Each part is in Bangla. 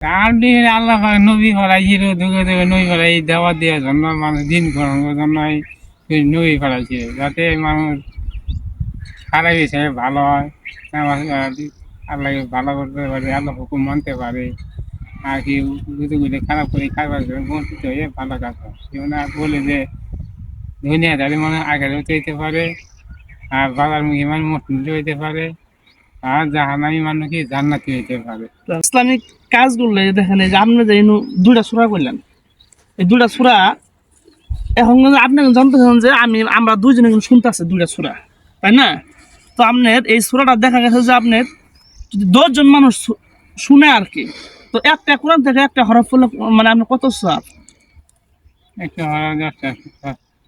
তার দিন আল্লাহ পাক নবী ফলাইছিল দুগে দুগে নবী ফলাই দেওয়া দেওয়ার জন্য মানুষ দিন করানোর জন্য নবী ফলাইছিল যাতে মানুষ খারাপ হিসেবে ভালো হয় নামাজ আহ, আল্লাহ ভালো করতে পারে আল্লাহ হুকুম মানতে পারে আর কি গুলো খারাপ করে করে বঞ্চিত হয়ে ভালো কাজ হয় যেমন বলে যে দুনিয়াদারি মানে আগে হইতে পারে আর বাবার মুখী মানে মোটন হইতে পারে আর জাহানামি মানুষ কি জান্নাতি হইতে পারে। ইসলামিক কাজগুলো দেখেন যে আপনি যে দুইটা সূরা করলেন এই দুইটা সূরা এখন আপনি জানতেছেন যে আমি আমরা দুইজনে কিন্তু শুনতেছি দুইটা সূরা তাই না? তো আপনার এই সূরাটা দেখা গেছে যে আপনার যদি দশজন মানুষ শুনে আর কি তো একটা কোরআন থেকে একটা হরফ পড়লে মানে আপনার কত সব একটু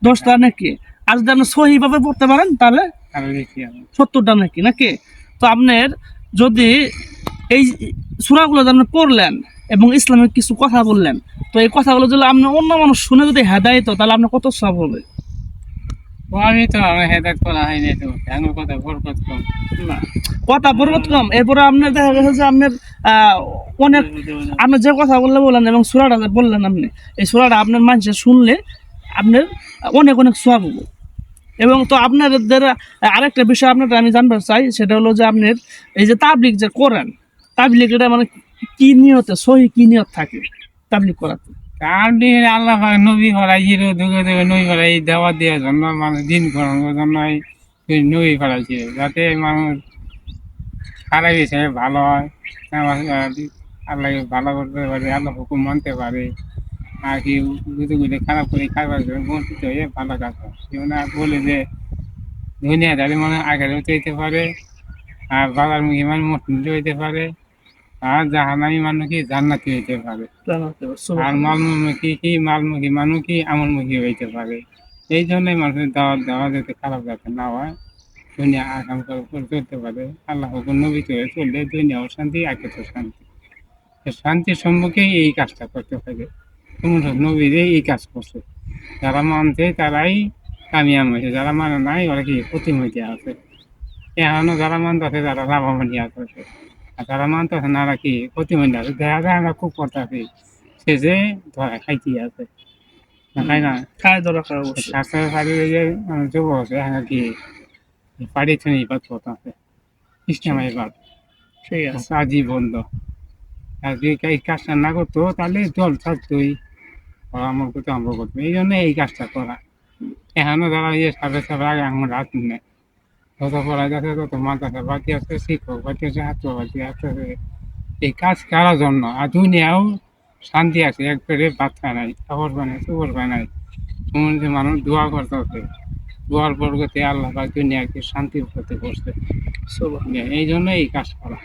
দশটা নাকি? আর যদি আপনি সহিভাবে পড়তে পারেন তাহলে? সত্তরটা নাকি নাকি? তো আপনার যদি এই সুরাগুলো যে আপনি পড়লেন এবং ইসলামের কিছু কথা বললেন তো এই কথাগুলো যদি আপনি অন্য মানুষ শুনে যদি হেদায়িত তাহলে আপনার কত সব হবে? ও আমি তো আমার হেদাত করা হয়নি তো। আমার কথা বরকত কম? না। কথা পরিবর্তন কম। এরপরে আপনার দেখা গেছে যে আপনার অনেক আপনি যে কথা বললে বললেন এবং সুরাটা বললেন আপনি এই সুরাটা আপনার মানুষের শুনলে আপনার অনেক অনেক সোয়াব হবে। এবং তো আপনাদের, আরেকটা বিষয় আপনার আমি জানতে চাই, সেটা হলো যে আপনার এই যে তাবলিক যে করেন তাবলিক এটা মানে কি নিয়তে, সহি কি নিয়ত থাকে তাবলিক করাতে? দিন আল্লাহ নবী ফলাইছিল দুগে দুগে নবী ফলাই দেওয়া দেওয়ার জন্য, মানুষ দিন করানোর জন্য নবী ফলাইছিল যাতে মানুষ খারাপ হিসেবে ভালো হয় আল্লাহ ভালো করতে পারে আল্লাহ হুকুম মানতে পারে। আর কি গুলো গুলো খারাপ করে খাবার করে বঞ্চিত হয়ে ভালো কাজ হয় যেমন বলে যে দুনিয়াদারি মানে আগে হইতে পারে আর বাবার মুখী মানে মোটন হইতে পারে আর জাহানামি মানুষ কি জান্নাতি হইতে পারে। আর মালমুখী কি মালমুখী মানুষ কি আমলমুখী হইতে পারে। এই জন্যই মানুষের দাওয়াত দেওয়া যাতে খারাপ যাতে না হয় দুনিয়া আগাম করে করে চলতে পারে। আল্লাহ নবী চলে চললে দুনিয়াও শান্তি আগে তো শান্তি। শান্তির সম্মুখে এই কাজটা করতে হবে। নবীরে এই কাজ করছে। যারা মানছে তারাই কামিয়াম হয়েছে যারা মানে নাই ওরা কি প্রতিম হইতে আছে? এখনও যারা মানতেছে তারা লাভবান আছে। আর যারা মানতেছে না ওরা কি প্রতিমন আছে? দেখা যায় আমরা খুব করতেছি সে যে ধরা খাইতে আছে। না খাই না? খায় দরকার অবশ্যই। স্বাস্থ্য শরীরে যে মানে যুবক আছে এখানে কি পাড়ি থেকে ইবাদ করতেছে সিস্টেম ইবাদ ঠিক আছে। কাজই বন্ধ আর যদি এই কাজটা না করতো তাহলে জল থাকতোই আমার করতে আমরা করতো এই জন্য এই কাজটা করা। এখনও যারা ইয়ে সাবে সাবে আগে আমার রাত নেই যত পড়া যাচ্ছে তত মাথাটা বাকি আছে শিক্ষক বাকি আছে হাত বাকি আছে। এই কাজ করার জন্য। আর দুনিয়াও শান্তি আছে এক পেটে ভাত খায় নাই খাবার বানায় সুবর বানায় সমুদ্রে মানুষ দোয়া করতে হবে দোয়ার বরগতে আল্লাহ পাক দুনিয়াকে শান্তি করতে করছে। এই জন্য এই কাজ করা।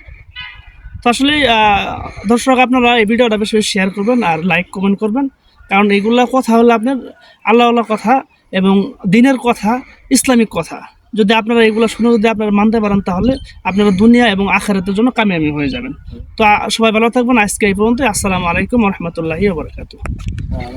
তো আসলে দর্শক আপনারা এই ভিডিওটা বেশি শেয়ার করবেন আর লাইক কমেন্ট করবেন। কারণ এগুলা কথা হলো আপনার আল্লাহ আল্লাহ কথা এবং দিনের কথা, ইসলামিক কথা। যদি আপনারা এগুলো শুনে যদি আপনারা মানতে পারেন, তাহলে আপনারা দুনিয়া এবং আখারাতের জন্য কামিয়াবি হয়ে যাবেন। তো সবাই ভালো থাকবেন। আজকে এই পর্যন্ত আসসালামু আলাইকুম রহমতুল্লাহি ওবরাকাতুহ আর